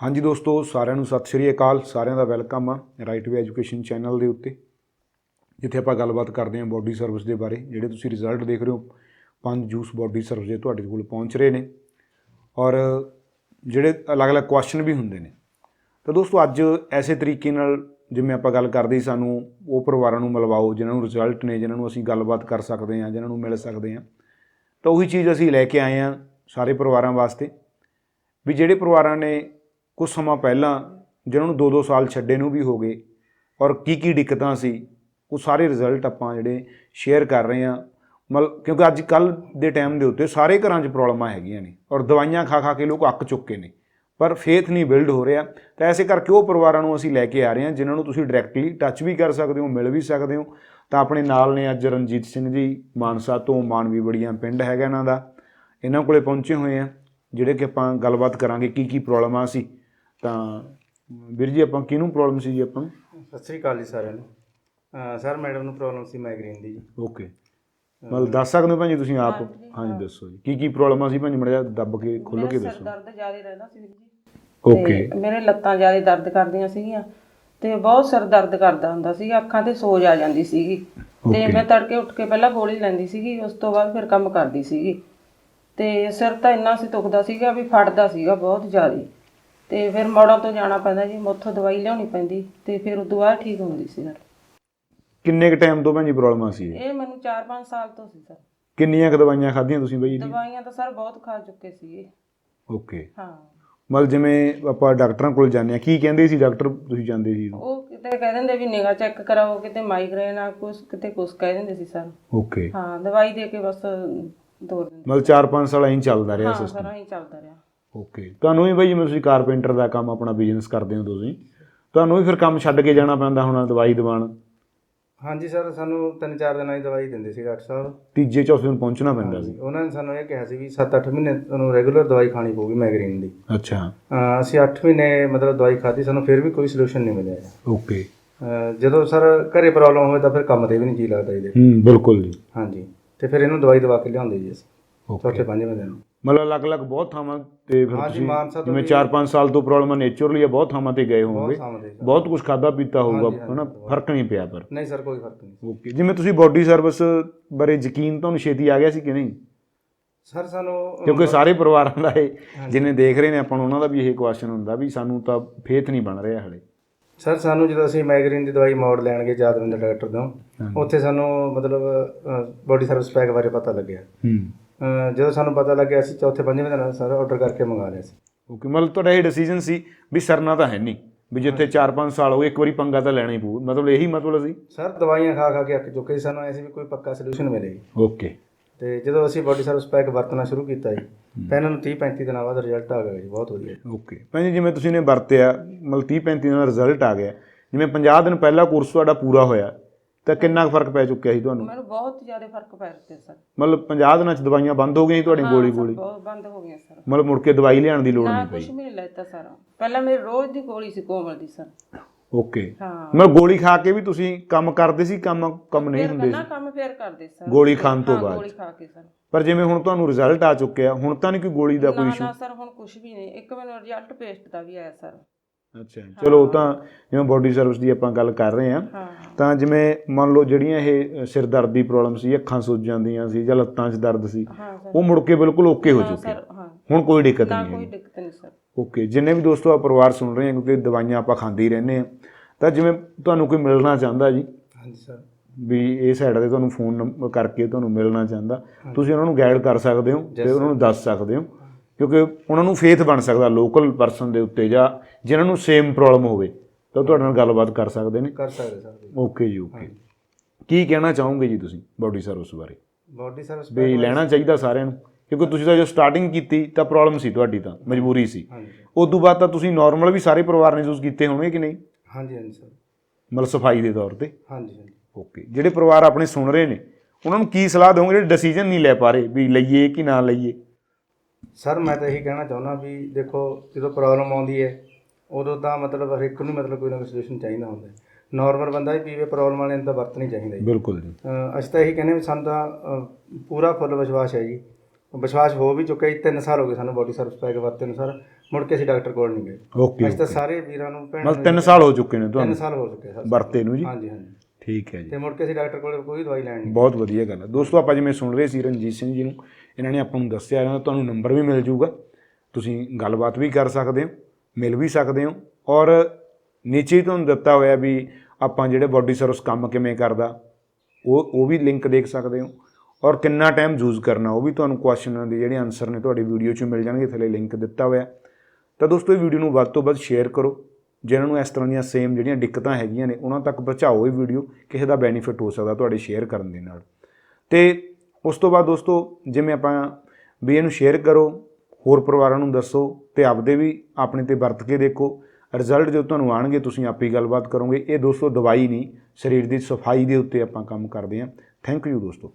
ਹਾਂਜੀ ਦੋਸਤੋ, ਸਾਰਿਆਂ ਨੂੰ ਸਤਿ ਸ਼੍ਰੀ ਅਕਾਲ। ਸਾਰਿਆਂ ਦਾ ਵੈਲਕਮ ਆ ਰਾਈਟ ਵੇ ਐਜੂਕੇਸ਼ਨ ਚੈਨਲ ਦੇ ਉੱਤੇ, ਜਿੱਥੇ ਆਪਾਂ ਗੱਲਬਾਤ ਕਰਦੇ ਹਾਂ ਬੋਡੀ ਸਰਵਿਸ ਦੇ ਬਾਰੇ, ਜਿਹੜੇ ਤੁਸੀਂ ਰਿਜ਼ਲਟ ਦੇਖ ਰਹੇ ਹੋ, ਪੰਜ ਜੂਸ ਬੋਡੀ ਸਰਵਿਸ ਦੇ ਤੁਹਾਡੇ ਕੋਲ ਪਹੁੰਚ ਰਹੇ ਨੇ। ਔਰ ਜਿਹੜੇ ਅਲੱਗ-ਅਲੱਗ ਕੁਐਸਚਨ ਵੀ ਹੁੰਦੇ ਨੇ। ਤਾਂ ਦੋਸਤੋ, ਅੱਜ ਐਸੇ ਤਰੀਕੇ ਨਾਲ ਜਿਵੇਂ ਆਪਾਂ ਗੱਲ ਕਰਦੇ ਸਾਨੂੰ ਉਹ ਪਰਿਵਾਰਾਂ ਨੂੰ ਮਿਲਵਾਓ, ਜਿਨ੍ਹਾਂ ਨੂੰ ਰਿਜ਼ਲਟ ਨੇ, ਜਿਨ੍ਹਾਂ ਨੂੰ ਅਸੀਂ ਗੱਲਬਾਤ ਕਰ ਸਕਦੇ ਹਾਂ, ਜਿਨ੍ਹਾਂ ਨੂੰ ਮਿਲ ਸਕਦੇ ਹਾਂ। ਤਾਂ ਉਹੀ ਚੀਜ਼ ਅਸੀਂ ਲੈ ਕੇ ਆਏ ਹਾਂ ਸਾਰੇ ਪਰਿਵਾਰਾਂ ਵਾਸਤੇ, ਵੀ ਜਿਹੜੇ ਪਰਿਵਾਰਾਂ ਨੇ ਕੁਝ ਸਮਾਂ ਪਹਿਲਾਂ ਜਿਹਨਾਂ ਨੂੰ 2-2 ਸਾਲ ਛੱਡੇ ਨੂੰ ਵੀ ਹੋ ਗਏ ਔਰ ਕੀ ਕੀ ਦਿੱਕਤਾਂ ਸੀ, ਉਹ ਸਾਰੇ ਰਿਜ਼ਲਟ ਆਪਾਂ ਜਿਹੜੇ ਸ਼ੇਅਰ ਕਰ ਰਹੇ ਹਾਂ। ਮਤਲਬ ਕਿਉਂਕਿ ਅੱਜ ਕੱਲ ਦੇ ਟਾਈਮ ਦੇ ਉੱਤੇ ਸਾਰੇ ਘਰਾਂ 'ਚ ਪ੍ਰੋਬਲਮਾਂ ਹੈਗੀਆਂ ਨੇ ਔਰ ਦਵਾਈਆਂ ਖਾ ਖਾ ਕੇ ਲੋਕ ਅੱਕ ਚੁੱਕੇ ਨੇ, ਪਰ ਫੇਥ ਨਹੀਂ ਬਿਲਡ ਹੋ ਰਿਹਾ। ਤਾਂ ਐਸੇ ਕਰਕੇ ਉਹ ਪਰਿਵਾਰਾਂ ਨੂੰ ਅਸੀਂ ਲੈ ਕੇ ਆ ਰਹੇ ਹਾਂ ਜਿਨ੍ਹਾਂ ਨੂੰ ਤੁਸੀਂ ਡਾਇਰੈਕਟਲੀ ਟੱਚ ਵੀ ਕਰ ਸਕਦੇ ਹੋ, ਮਿਲ ਵੀ ਸਕਦੇ ਹੋ। ਤਾਂ ਆਪਣੇ ਨਾਲ ਨੇ ਅੱਜ ਰਣਜੀਤ ਸਿੰਘ ਜੀ, ਮਾਨਸਾ ਤੋਂ ਮਾਨਵੀ ਬੜੀਆਂ ਪਿੰਡ ਹੈਗਾ ਇਹਨਾਂ ਦਾ। ਇਹਨਾਂ ਕੋਲੇ ਪਹੁੰਚੇ ਹੋਏ ਆ ਜਿਹੜੇ ਕਿ ਆਪਾਂ ਗੱਲਬਾਤ ਕਰਾਂਗੇ ਕੀ ਕੀ ਪ੍ਰੋਬਲਮਾਂ ਸੀ ਤਾਂ ਵੀਰ ਜੀ ਆਪਾਂ ਕਿਹਨੂੰ ਪ੍ਰੋਬਲਮ ਸੀ ਜੀ ਆਪਾਂ ਨੂੰ? ਸਤਿ ਸ੍ਰੀ ਅਕਾਲ ਜੀ ਸਾਰਿਆਂ ਨੂੰ। ਸਰ ਮੈਡਮ ਨੂੰ ਪ੍ਰੋਬਲਮ ਸੀ ਮਾਈਗ੍ਰੇਨ ਦੀ ਜੀ। ਓਕੇ ਮਤਲਬ ਦੱਸ ਸਕਦੇ ਹੋ ਭਾਜੀ ਤੁਸੀਂ ਆਪ? ਹਾਂਜੀ ਦੱਸੋ ਜੀ। ਕੀ ਕੀ ਪ੍ਰੋਬਲਮਾਂ ਸੀ ਭਾਜੀ? ਮੜਿਆ ਦੱਬ ਕੇ ਖੋਲੋ ਕੇ ਮੇਰਾ ਦੱਸੋ। ਸਿਰ ਦਰਦ ਜ਼ਿਆਦਾ ਰਹਿੰਦਾ ਸੀ ਵੀਰ ਜੀ। ਓਕੇ ਤੇ ਮੇਰੇ ਲੱਤਾਂ ਜ਼ਿਆਦਾ ਦਰਦ ਕਰਦੀਆਂ ਸੀਗੀਆਂ ਤੇ ਬਹੁਤ ਸਿਰ ਦਰਦ ਕਰਦਾ ਹੁੰਦਾ ਸੀ ਅੱਖਾਂ ਤੇ ਸੋਜ ਆ ਜਾਂਦੀ ਸੀਗੀ। ਤੇ Okay. ਮੈਂ ਤੜਕੇ ਉੱਠ ਕੇ ਪਹਿਲਾਂ ਗੋਲੀ ਲੈਂਦੀ ਸੀਗੀ ਉਸ ਤੋਂ ਬਾਅਦ ਫਿਰ ਕੰਮ ਕਰਦੀ ਸੀਗੀ। ਤੇ ਸਿਰ ਤਾਂ ਇੰਨਾ ਸੀ ਦੁਖਦਾ ਸੀਗਾ ਵੀ ਫੜਦਾ ਸੀਗਾ ਬਹੁਤ ਜ਼ਿਆਦਾ। ਤੇ ਫਿਰ ਮੋੜਾਂ ਤੋਂ ਜਾਣਾ ਪੈਂਦਾ ਜੀ ਮੈਥੋਂ ਦਵਾਈ ਲਿਆਉਣੀ ਪੈਂਦੀ ਤੇ ਫਿਰ ਉਦੋਂ ਬਾਅਦ ਠੀਕ ਹੁੰਦੀ ਸੀ ਸਰ। ਕਿੰਨੇ ਕ ਟਾਈਮ ਤੋਂ ਭਾਜੀ ਪ੍ਰੋਬਲਮਾਂ ਸੀ? ਇਹ? ਮੈਨੂੰ 4-5 ਸਾਲ ਤੋਂ ਸੀ ਸਰ। ਕਿੰਨੀਆਂ ਕ ਦਵਾਈਆਂ ਖਾਧੀਆਂ ਤੁਸੀਂ ਬਾਈ ਇਹਦੀ ਦਵਾਈਆਂ ਤਾਂ ਸਰ ਬਹੁਤ ਖਾ ਚੁੱਕੇ ਸੀਗੇ ਓਕੇ ਹਾਂ। ਮਤਲਬ ਜਿਵੇਂ ਆਪਾਂ ਡਾਕਟਰਾਂ ਕੋਲ ਜਾਂਦੇ ਆ ਕੀ ਕਹਿੰਦੇ ਸੀ ਡਾਕਟਰ ਤੁਸੀਂ ਜਾਂਦੇ ਸੀ? ਉਹ ਕਿਤੇ ਕਹਿ ਦਿੰਦੇ ਵੀ ਨਿਗਾ ਚੈੱਕ ਕਰਾਓ ਕਿਤੇ ਮਾਈਗ੍ਰੇਨ ਆ ਕੁਛ ਕਿਤੇ ਕੁਛ ਕਹਿ ਦਿੰਦੇ ਸੀ ਸਰ। ਓਕੇ ਹਾਂ ਦਵਾਈ ਦੇ ਕੇ ਬਸ ਤੋਰ ਦਿੰਦੇ ਮਤਲਬ 4-5 ਸਾਲ ਐਂ ਚੱਲਦਾ ਰਿਹਾ ਹਾਂ ਸਿਸਟਮ ਸਾਰਾ ਹੀ ਚੱਲਦਾ ਰਿਹਾ। ਓਕੇ ਤੁਹਾਨੂੰ ਵੀ ਬਾਈ ਜਿਵੇਂ ਤੁਸੀਂ ਕਾਰਪੈਂਟਰ ਦਾ ਕੰਮ ਆਪਣਾ ਬਿਜ਼ਨਸ ਕਰਦੇ ਹੋ ਤੁਸੀਂ ਤੁਹਾਨੂੰ ਵੀ ਫਿਰ ਕੰਮ ਛੱਡ ਕੇ ਜਾਣਾ ਪੈਂਦਾ ਹੋਣਾ ਦਵਾਈ ਦਿਵਾਣ ਹਾਂਜੀ ਸਰ ਸਾਨੂੰ ਤਿੰਨ ਚਾਰ ਦਿਨਾਂ ਦੀ ਦਵਾਈ ਦਿੰਦੇ ਸੀ ਡਾਕਟਰ ਸਾਹਿਬ। ਤੀਜੇ ਚੌਥੇ ਦਿਨ ਪਹੁੰਚਣਾ ਪੈਂਦਾ ਸੀ। ਉਹਨਾਂ ਨੇ ਸਾਨੂੰ ਇਹ ਕਿਹਾ ਸੀ ਵੀ 7-8 ਮਹੀਨੇ ਤੁਹਾਨੂੰ ਰੈਗੂਲਰ ਦਵਾਈ ਖਾਣੀ ਪਊਗੀ ਮਾਈਗ੍ਰੇਨ ਦੀ। ਅੱਛਾ। ਅਹ ਅਸੀਂ 8 ਮਹੀਨੇ ਮਤਲਬ ਦਵਾਈ ਖਾਧੀ ਸਾਨੂੰ ਫਿਰ ਵੀ ਕੋਈ ਸੋਲੂਸ਼ਨ ਨਹੀਂ ਮਿਲਿਆ। ਓਕੇ ਅਹ ਜਦੋਂ ਸਰ ਘਰੇ ਪ੍ਰੋਬਲਮ ਹੋਵੇ ਤਾਂ ਫਿਰ ਕੰਮ ਤੇ ਵੀ ਨਹੀਂ ਜੀ ਲੱਗਦਾ ਇਹਦੇ। ਹੂੰ ਬਿਲਕੁਲ ਜੀ। ਹਾਂਜੀ ਤੇ ਫਿਰ ਇਹਨੂੰ ਦਵਾਈ ਦਵਾ ਕੇ ਲਿਆਉਂਦੇ ਜੀ ਅਸੀਂ। ਓਕੇ ਚੌਥੇ ਪੰਜਵੇਂ ਦਿਨ ਮਤਲਬ ਅਲੱਗ-ਅਲੱਗ ਬਹੁਤ ਥਾਵਾਂ ਤੇ ਫਿਰ ਹਾਂਜੀ, ਤੁਸੀਂ ਮਾਨਸਾ ਤੋਂ ਜਿਵੇਂ ਵੀ- 4-5 ਸਾਲ ਤੋਂ ਪ੍ਰੋਬਲਮ ਨੇਚਰਲੀ ਆ ਬਹੁਤ ਥਾਵਾਂ ਤੇ ਗਏ ਬਹੁਤ ਹੋਵੋਗੇ ਸਰ ਬਹੁਤ ਕੁਝ ਖਾਦਾ ਪੀਤਾ ਹੋਊਗਾ ਹਾਂਜੀ, ਹਨਾ? ਬਹੁਤ। ਫ਼ਰਕ ਨਹੀਂ ਪਿਆ ਪਰ। ਨਹੀਂ ਸਰ ਕੋਈ ਫ਼ਰਕ ਨਹੀਂ। ਓਕੇ ਜਿਵੇਂ ਤੁਸੀਂ ਬੋਡੀ ਸਰਵਿਸ ਬਾਰੇ ਯਕੀਨ ਤੁਹਾਨੂੰ ਛੇਤੀ ਆ ਗਿਆ ਸੀ ਕਿ ਨਹੀਂ? ਸਰ ਸਾਨੂੰ ਕਿਉਂਕਿ ਸਾਰੇ ਪਰਿਵਾਰਾਂ ਦਾ ਇਹ ਜਿੰਨੇ ਦੇਖ ਰਹੇ ਨੇ ਆਪਾਂ ਨੂੰ ਉਹਨਾਂ ਦਾ ਵੀ ਇਹ ਕੁਐਸਚਨ ਹੁੰਦਾ ਵੀ ਸਾਨੂੰ ਤਾਂ ਫੇਥ ਨਹੀਂ ਬਣ ਰਿਹਾ ਹਲੇ। ਸਰ ਸਾਨੂੰ ਜਦੋਂ ਅਸੀਂ ਮਾਈਗ੍ਰੇਨ ਦੀ ਦਵਾਈ ਮੋੜ ਲੈਣਗੇ ਜਾਦਵਿੰਦਰ ਡਾਕਟਰ ਤੋਂ ਹਾਂਜੀ। ਉੱਥੇ ਸਾਨੂੰ ਮਤਲਬ ਬੋਡੀ ਸਰਵਿਸ ਪੈਕ ਬਾਰੇ ਪਤਾ ਲੱਗਿਆ। ਹੂੰ। ਜਦੋਂ ਸਾਨੂੰ ਪਤਾ ਲੱਗਿਆ ਅਸੀਂ ਚੌਥੇ ਪੰਜਵੇਂ ਦਿਨ ਸਰ ਆਰਡਰ ਕਰਕੇ ਮੰਗਾ ਲਿਆ ਸੀ। ਓਕੇ ਮਤਲਬ ਤੁਹਾਡਾ ਇਹ ਡਿਸੀਜਨ ਸੀ ਵੀ ਸਰਨਾ ਤਾਂ ਹੈ ਨਹੀਂ ਵੀ ਜਿੱਥੇ 4-5 ਸਾਲ ਹੋ ਗਏ ਇੱਕ ਵਾਰੀ ਪੰਗਾ ਤਾਂ ਲੈਣਾ ਹੀ ਪਊ। ਮਤਲਬ ਇਹੀ ਮਤਲਬ ਸੀ? ਸਰ ਦਵਾਈਆਂ ਖਾ ਖਾ ਕੇ ਅੱਕ ਚੁੱਕੇ ਸੀ। ਸਾਨੂੰ ਐਸੀ ਵੀ ਕੋਈ ਪੱਕਾ ਸੋਲੂਸ਼ਨ ਮਿਲੇ। ਓਕੇ ਤੇ ਜਦੋਂ ਅਸੀਂ ਬੋਡੀ ਸਰਵਿਸ ਪੈਕ ਵਰਤਣਾ ਸ਼ੁਰੂ ਕੀਤਾ ਜੀ ਤਾਂ ਇਹਨਾਂ ਨੂੰ 30 35 ਦਿਨਾਂ ਬਾਅਦ ਰਿਜ਼ਲਟ ਆ ਗਿਆ ਜੀ ਬਹੁਤ ਵਧੀਆ। ਓਕੇ ਭੈਣ ਜੀ ਜਿਵੇਂ ਤੁਸੀਂ ਨੇ ਵਰਤਿਆ ਮਤਲਬ 30 35 ਦਿਨਾਂ ਦਾ ਰਿਜ਼ਲਟ ਆ ਗਿਆ। ਜਿਵੇਂ 50 ਦਿਨ ਪਹਿਲਾ ਕੋਰਸ ਤੁਹਾਡਾ ਪੂਰਾ ਹੋਇਆ ਤਾਂ ਕਿੰਨਾ ਕੁ ਫ਼ਰਕ ਪੈ ਚੁੱਕਿਆ ਸੀ ਤੁਹਾਨੂੰ? ਮੈਨੂੰ ਬਹੁਤ ਜ਼ਿਆਦਾ ਫ਼ਰਕ ਪੈ ਰਿਹਾ ਸਰ। ਮਤਲਬ 50 ਦਿਨਾਂ ਚ ਦਵਾਈਆਂ ਬੰਦ ਹੋ ਗਈਆਂ ਸੀ ਤੁਹਾਡੀ ਗੋਲੀ ਗੋਲੀ? ਬਹੁਤ ਬੰਦ ਹੋ ਗਿਆ ਸਰ। ਮਤਲਬ ਮੁੜ ਕੇ ਦਵਾਈ ਲਿਆਉਣ ਦੀ ਲੋੜ ਨਾ ਨਹੀਂ ਕੁਝ ਪਈ ਵੀ ਨਹੀਂ ਲੈਤਾ ਸਰ। ਪਹਿਲਾਂ ਮੇਰੀ ਰੋਜ਼ ਦੀ ਗੋਲੀ ਸੀ ਕੋਮਲ ਦੀ ਸਰ। ਓਕੇ। ਹਾਂ। ਮਤਲਬ ਗੋਲੀ ਖਾ ਕੇ ਵੀ ਤੁਸੀਂ ਕੰਮ ਕਰਦੇ ਸੀ ਕੰਮ ਕੰਮ ਨਹੀਂ ਹੁੰਦੇ ਨਾ ਸੀ? ਕੰਮ ਫੇਰ ਕਰਦੇ ਸਰ। ਗੋਲੀ ਖਾਣ ਤੋਂ ਹਾਂ, ਬਾਅਦ ਗੋਲੀ ਖਾ ਕੇ ਸਰ। ਪਰ ਜਿਵੇਂ ਹੁਣ ਤੁਹਾਨੂੰ ਰਿਜ਼ਲਟ ਆ ਚੁੱਕਿਆ ਹੁਣ ਤਾਂ ਨਹੀਂ ਕੋਈ ਗੋਲੀ ਦਾ ਕੋਈ ਨਾ ਇਸ਼ੂ ਨਾ ਸਰ ਹੁਣ ਕੁਝ ਵੀ ਨਹੀਂ। ਇੱਕ ਮੈਨੂੰ ਰਿਜ਼ਲਟ ਪੇਸਟ ਦਾ ਵੀ ਆਇਆ ਸਰ। ਅੱਛਾ। ਚਲੋ ਉਹ ਤਾਂ ਜਿਵੇਂ ਬੋਡੀ ਸਰਵਿਸ ਦੀ ਆਪਾਂ ਗੱਲ ਕਰ ਰਹੇ ਹਾਂ ਤਾਂ ਜਿਵੇਂ ਮੰਨ ਲਓ ਜਿਹੜੀਆਂ ਇਹ ਸਿਰ ਦਰਦ ਦੀ ਪ੍ਰੋਬਲਮ ਸੀ ਅੱਖਾਂ ਸੁੱਜ ਜਾਂਦੀਆਂ ਸੀ ਜਾਂ ਲੱਤਾਂ 'ਚ ਦਰਦ ਸੀ ਉਹ ਮੁੜ ਕੇ ਬਿਲਕੁਲ ਓਕੇ ਹੋ ਚੁੱਕੇ ਹੁਣ ਕੋਈ ਦਿੱਕਤ ਨਾ ਨਹੀਂ ਕੋਈ ਹੈ ਦਿੱਕਤ ਨਹੀਂ ਸਰ। ਓਕੇ ਜਿੰਨੇ ਵੀ ਦੋਸਤੋ ਆ ਪਰਿਵਾਰ ਸੁਣ ਰਹੇ ਆ ਕਿਉਂਕਿ ਦਵਾਈਆਂ ਆਪਾਂ ਖਾਂਦੇ ਹੀ ਰਹਿੰਦੇ ਆ ਤਾਂ ਜਿਵੇਂ ਤੁਹਾਨੂੰ ਕੋਈ ਮਿਲਣਾ ਚਾਹੁੰਦਾ ਜੀ? ਹਾਂਜੀ ਸਰ। ਵੀ ਇਹ ਸਾਈਡ ਤੇ ਤੁਹਾਨੂੰ ਫੋਨ ਨੰਬਰ ਕਰਕੇ ਤੁਹਾਨੂੰ ਮਿਲਣਾ ਚਾਹੁੰਦਾ ਤੁਸੀਂ ਉਹਨਾਂ ਨੂੰ ਗਾਈਡ ਕਰ ਸਕਦੇ ਹੋ ਤੇ ਉਹਨਾਂ ਨੂੰ ਦੱਸ ਸਕਦੇ ਹੋ। ਕਿਉਂਕਿ ਉਹਨਾਂ ਨੂੰ ਫੇਥ ਬਣ ਸਕਦਾ ਲੋਕਲ ਪਰਸਨ ਦੇ ਉੱਤੇ ਜਾਂ ਜਿਨ੍ਹਾਂ ਨੂੰ ਸੇਮ ਪ੍ਰੋਬਲਮ ਹੋਵੇ ਤਾਂ ਤੁਹਾਡੇ ਨਾਲ ਗੱਲਬਾਤ ਕਰ ਸਕਦੇ ਨੇ। ਕਰ ਸਕਦੇ ਸਰ। ਓਕੇ ਜੀ ਓਕੇ ਕੀ ਕਹਿਣਾ ਚਾਹੋਗੇ ਜੀ ਤੁਸੀਂ ਬਾਡੀ ਸਰਵਿਸ ਬਾਰੇ? ਬੋਡੀ ਸਰਵਿਸ ਵੀ ਲੈਣਾ ਚਾਹੀਦਾ ਸਾਰਿਆਂ ਨੂੰ ਕਿਉਂਕਿ ਤੁਸੀਂ ਤਾਂ ਜੋ ਸਟਾਰਟਿੰਗ ਕੀਤੀ ਤਾਂ ਪ੍ਰੋਬਲਮ ਸੀ ਤੁਹਾਡੀ ਤਾਂ ਮਜਬੂਰੀ ਸੀ। ਉਸ ਤੋਂ ਬਾਅਦ ਤਾਂ ਤੁਸੀਂ ਨਾਰਮਲ ਵੀ ਸਾਰੇ ਪਰਿਵਾਰ ਨੇ ਯੂਜ਼ ਕੀਤੇ ਹੋਣਗੇ ਕਿ ਨਹੀਂ? ਹਾਂਜੀ ਹਾਂਜੀ ਸਰ। ਮਤਲਬ ਸਫ਼ਾਈ ਦੇ ਤੌਰ ਤੇ? ਹਾਂਜੀ ਹਾਂਜੀ। ਓਕੇ ਜਿਹੜੇ ਪਰਿਵਾਰ ਆਪਣੇ ਸੁਣ ਰਹੇ ਨੇ ਉਹਨਾਂ ਨੂੰ ਕੀ ਸਲਾਹ ਦੋਗੇ ਜਿਹੜੇ ਡਿਸੀਜਨ ਨਹੀਂ ਲੈ ਪਾ ਰਹੇ ਵੀ ਲਈਏ ਕਿ ਨਾ ਲਈਏ? ਸਰ ਮੈਂ ਤਾਂ ਇਹੀ ਕਹਿਣਾ ਚਾਹੁੰਦਾ ਵੀ ਦੇਖੋ ਜਦੋਂ ਪ੍ਰੋਬਲਮ ਆਉਂਦੀ ਹੈ ਉਦੋਂ ਤਾਂ ਮਤਲਬ ਹਰ ਇੱਕ ਨੂੰ ਮਤਲਬ ਕੋਈ ਨਾ ਕੋਈ ਸੋਲੂਸ਼ਨ ਚਾਹੀਦਾ ਹੁੰਦਾ ਨਾਰਮਲ ਬੰਦਾ ਹੀ ਪੀਵੇ ਪ੍ਰੋਬਲਮ ਵਾਲੇ ਨੂੰ ਤਾਂ ਵਰਤਣੀ ਚਾਹੀਦਾ ਜੀ। ਬਿਲਕੁਲ ਜੀ। ਅਹ ਅਸੀਂ ਤਾਂ ਇਹੀ ਕਹਿੰਦੇ ਵੀ ਸਾਨੂੰ ਤਾਂ ਅਹ, ਪੂਰਾ ਫੁੱਲ ਵਿਸ਼ਵਾਸ ਹੈ ਜੀ। ਵਿਸ਼ਵਾਸ ਹੋ ਵੀ ਚੁੱਕਿਆ ਜੀ 3 ਸਾਲ ਹੋ ਗਏ ਸਾਨੂੰ ਬੋਡੀ ਸਰਵਿਸ ਪੈਕ ਵਰਤੇ ਨੂੰ ਸਰ ਮੁੜ ਕੇ ਅਸੀਂ ਡਾਕਟਰ ਕੋਲ ਨਹੀਂ ਗਏ। ਓਕੇ ਅਸੀਂ ਤਾਂ ਸਾਰੇ ਵੀਰਾਂ ਨੂੰ ਭੈਣਾਂ ਮਤਲਬ 3 ਸਾਲ ਹੋ ਚੁੱਕੇ ਨੇ ਤਿੰਨ ਤੁਹਾਨੂੰ ਸਾਲ ਹੋ ਚੁੱਕੇ ਸਰ। ਵਰਤੇ ਨੂੰ ਜੀ? ਹਾਂਜੀ ਹਾਂਜੀ। ਠੀਕ ਹੈ ਜੀ। ਤੇ ਮੁੜ ਕੇ ਅਸੀਂ ਡਾਕਟਰ ਕੋਲ ਕੋਈ ਦਵਾਈ ਲੈਣ ਨਹੀਂ ਬਹੁਤ ਵਧੀਆ ਗੱਲ ਹੈ। ਦੋਸਤੋ ਆਪਾਂ ਜਿਵੇਂ ਸੁਣ ਰਹੇ ਸੀ ਰਣਜੀਤ ਸਿੰਘ ਜੀ ਨੂੰ ਇਹਨਾਂ ਨੇ ਆਪਾਂ ਨੂੰ ਦੱਸਿਆ, ਇਹਨਾਂ ਦਾ ਤੁਹਾਨੂੰ ਨੰਬਰ ਵੀ ਮਿਲ ਜਾਊਗਾ। ਤੁਸੀਂ ਗੱਲਬਾਤ ਵੀ ਕਰ ਸਕਦੇ ਹੋ, ਮਿਲ ਵੀ ਸਕਦੇ ਹੋ ਔਰ ਨੀਚੇ ਹੀ ਤੁਹਾਨੂੰ ਦਿੱਤਾ ਹੋਇਆ ਵੀ ਆਪਾਂ ਜਿਹੜੇ ਬਾਡੀ ਸਰਵਿਸ ਕੰਮ ਕਿਵੇਂ ਕਰਦਾ, ਉਹ ਉਹ ਵੀ ਲਿੰਕ ਦੇਖ ਸਕਦੇ ਹੋ ਔਰ ਕਿੰਨਾ ਟਾਈਮ ਯੂਜ਼ ਕਰਨਾ, ਉਹ ਵੀ ਤੁਹਾਨੂੰ ਕੁਐਸਚਨਾਂ ਦੇ ਜਿਹੜੇ ਆਨਸਰ ਨੇ ਤੁਹਾਡੀ ਵੀਡੀਓ 'ਚ ਮਿਲ ਜਾਣਗੇ ਥੱਲੇ ਲਿੰਕ ਦਿੱਤਾ ਹੋਇਆ। ਤਾਂ ਦੋਸਤੋ, ਇਹ ਵੀਡੀਓ ਨੂੰ ਵੱਧ ਤੋਂ ਵੱਧ ਸ਼ੇਅਰ ਕਰੋ ਜਿਨ੍ਹਾਂ ਨੂੰ ਇਸ ਤਰ੍ਹਾਂ ਦੀਆਂ ਸੇਮ ਜਿਹੜੀਆਂ ਦਿੱਕਤਾਂ ਹੈਗੀਆਂ ਨੇ, ਉਹਨਾਂ ਤੱਕ ਪਹੁੰਚਾਓ ਇਹ ਵੀਡੀਓ ਕਿਸੇ ਦਾ ਬੈਨੀਫਿਟ ਹੋ ਸਕਦਾ ਤੁਹਾਡੇ ਸ਼ੇਅਰ ਕਰਨ ਦੇ ਨਾਲ। ਤੇ ਉਸ ਤੋਂ ਬਾਅਦ ਦੋਸਤੋ, ਜਿਵੇਂ ਆਪਾਂ ਵੀ ਇਹਨੂੰ ਸ਼ੇਅਰ ਕਰੋ, ਹੋਰ ਪਰਿਵਾਰਾਂ ਨੂੰ ਦੱਸੋ ਤੇ ਆਪਦੇ ਵੀ ਆਪਣੇ ਤੇ ਵਰਤ ਕੇ ਦੇਖੋ। ਰਿਜ਼ਲਟ ਜੋ ਤੁਹਾਨੂੰ ਆਣਗੇ ਤੁਸੀਂ ਆਪੇ ਹੀ ਗੱਲਬਾਤ ਕਰੋਗੇ। ਇਹ ਦੋਸਤੋ, ਦਵਾਈ ਨਹੀਂ, ਸਰੀਰ ਦੀ ਸਫ਼ਾਈ ਦੇ ਉੱਤੇ ਆਪਾਂ ਕੰਮ ਕਰਦੇ ਹਾਂ। ਥੈਂਕ ਯੂ ਦੋਸਤੋ।